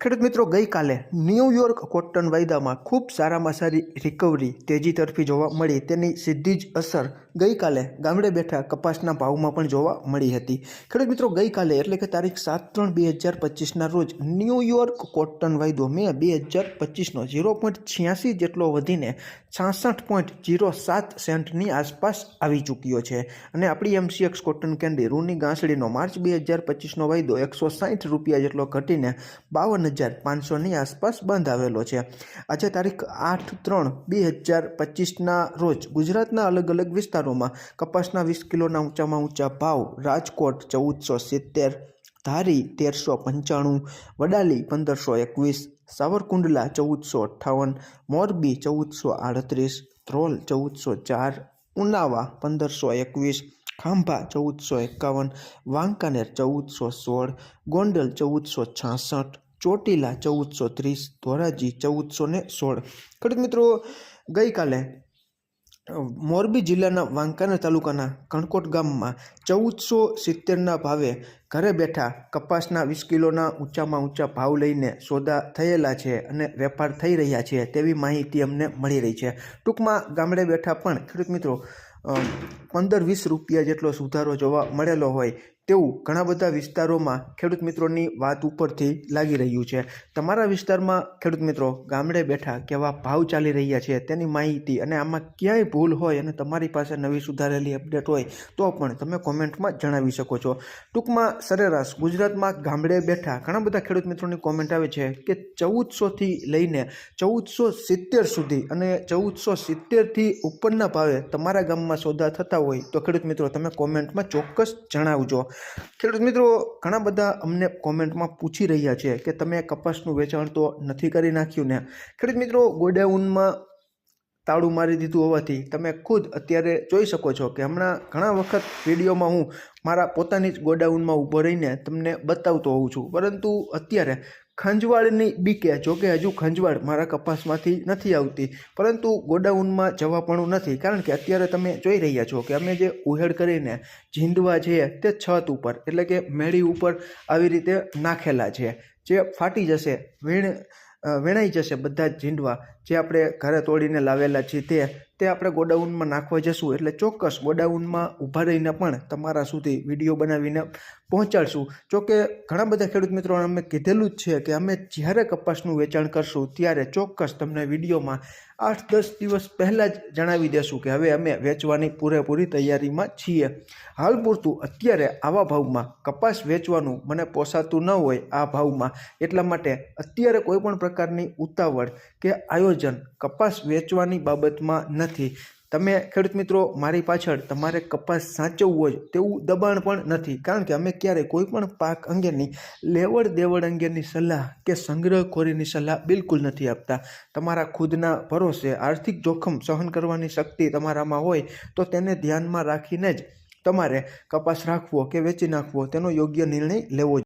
ખેડૂત મિત્રો, ગઈકાલે ન્યૂયોર્ક કોટન વાયદામાં ખૂબ સારામાં સારી રિકવરી તેજી તરફી જોવા મળી. તેની સીધી જ અસર ગઈકાલે ગામડે બેઠા કપાસના ભાવમાં પણ જોવા મળી હતી. ખેડૂત મિત્રો, ગઈકાલે એટલે કે તારીખ સાત ત્રણ બે હજાર પચીસના રોજ ન્યૂયોર્ક કોટન વાયદો મે બે હજાર પચીસનો ઝીરો પોઈન્ટ છ્યાસી જેટલો વધીને છાસઠ પોઈન્ટ ઝીરો સાત સેન્ટની આસપાસ આવી ચૂક્યો છે. અને આપણી એમસીએક્સ કોટન કેન્ડી રૂની ગાંસડીનો માર્ચ બે હજાર પચીસનો વાયદો એકસો સાઠ રૂપિયા જેટલો ઘટીને બાવન હજાર પાંચસોની આસપાસ બંધ આવેલો છે. આજે તારીખ આઠ ત્રણ બે હજાર પચીસના રોજ ગુજરાતના અલગ અલગ વિસ્તારોમાં કપાસના વીસ કિલોના ઊંચામાં ઊંચા ભાવ, રાજકોટ ચૌદસો સિત્તેર, ધારી તેરસો પંચાણું, વડાલી પંદરસો એકવીસ, સાવરકુંડલા ચૌદસો અઠ્ઠાવન, મોરબી ચૌદસો આડત્રીસ, ધ્રોલ ચૌદસો ચાર, ઉનાવા પંદરસો એકવીસ, ખાંભા ચૌદસો એકાવન, વાંકાનેર ચૌદસો સોળ, ગોંડલ ચૌદસો છાસઠ ચોટીલા ચૌદસો ત્રીસ, ધોરાજી ચૌદસો ને સોળ. ખેડૂત મિત્રો, ગઈકાલે મોરબી જિલ્લાના વાંકાનેર તાલુકાના કણકોટ ગામમાં ચૌદસો સિત્તેરના ભાવે ઘરે બેઠા કપાસના વીસ કિલોના ઊંચામાં ઊંચા ભાવ લઈને સોદા થયેલા છે અને વેપાર થઈ રહ્યા છે તેવી માહિતી અમને મળી રહી છે. ટૂંકમાં ગામડે બેઠા પણ ખેડૂત મિત્રો પંદર વીસ રૂપિયા જેટલો સુધારો જોવા મળેલો હોય તેવું ઘણા બધા વિસ્તારોમાં ખેડૂત મિત્રોની વાત ઉપરથી લાગી રહ્યું છે. તમારા વિસ્તારમાં ખેડૂત મિત્રો ગામડે બેઠા કેવા ભાવ ચાલી રહ્યા છે તેની માહિતી અને આમાં ક્યાંય ભૂલ હોય અને તમારી પાસે નવી સુધારેલી અપડેટ હોય તો પણ તમે કોમેન્ટમાં જણાવી શકો છો. ટૂંકમાં સરેરાશ ગુજરાતમાં ગામડે બેઠા ઘણા બધા ખેડૂત મિત્રોની કોમેન્ટ આવે છે કે ચૌદસોથી લઈને ચૌદસો સિત્તેર સુધી અને ચૌદસો સિત્તેરથી ઉપરના ભાવે તમારા ગામમાં સોદા થતા હોય તો ખેડૂત મિત્રો તમે કોમેન્ટમાં ચોક્કસ જણાવજો. ખેડૂત મિત્રો, ઘણા બધા અમને કોમેન્ટમાં પૂછી રહ્યા છે કે તમે કપાસનું વેચાણ તો નથી કરી નાખ્યું ને. ખેડૂત મિત્રો, ગોડાઉનમાં તાળું મારી દીધું હોવાથી તમે ખુદ અત્યારે જોઈ શકો છો કે હમણાં ઘણા વખત વિડીયોમાં હું મારા પોતાની જ ગોડાઉનમાં ઊભો રહીને તમને બતાવતો હોઉં છું. પરંતુ અત્યારે ખંજવાળની બીકે જોકે હજુ ખંજવાળ મારા કપાસમાંથી નથી આવતી, પરંતુ ગોડાઉનમાં જવાપણું નથી, કારણ કે અત્યારે તમે જોઈ રહ્યા છો કે અમે જે ઉહેડ કરીને જીંદવા છે તે છત ઉપર, એટલે કે મેળી ઉપર આવી રીતે નાખેલા છે. જે ફાટી જશે, વીણ વીણાઈ જશે બધા જ ઝીંડવા, જે આપણે ઘરે તોડીને લાવેલા છીએ તે તે આપણે ગોડાઉનમાં નાખવા જશું. એટલે ચોક્કસ ગોડાઉનમાં ઊભા રહીને પણ તમારા સુધી વીડિયો બનાવીને પહોંચાડશું. જોકે ઘણા બધા ખેડૂત મિત્રોને અમે કીધેલું જ છે કે અમે જ્યારે કપાસનું વેચાણ કરશું ત્યારે ચોક્કસ તમને વિડીયોમાં આઠ દસ દિવસ પહેલાં જ જણાવી દેશું કે હવે અમે વેચવાની પૂરેપૂરી તૈયારીમાં છીએ. હાલ પૂરતું અત્યારે આવા ભાવમાં કપાસ વેચવાનું મને પોસાતું ન હોય આ ભાવમાં એટલા માટે અત્યારે કોઈપણ પ્રકારની ઉતાવળ કે આયોજન કપાસ વેચવાની બાબતમાં નથી. તમે ખેડૂત મિત્રો, મારી પાછળ તમારે કપાસ સાચવવો હોય તેવું દબાણ પણ નથી. કારણ કે અમે ક્યારેય કોઈપણ પાક અંગેની, લેવડ દેવડ અંગેની સલાહ કે સંગ્રહખોરીની સલાહ બિલકુલ નથી આપતા. તમારા ખુદના ભરોસે આર્થિક જોખમ સહન કરવાની શક્તિ તમારામાં હોય તો તેને ધ્યાનમાં રાખીને જ તમારે કપાસ રાખવો કે વેચી નાખવો, તેનો યોગ્ય નિર્ણય લેવો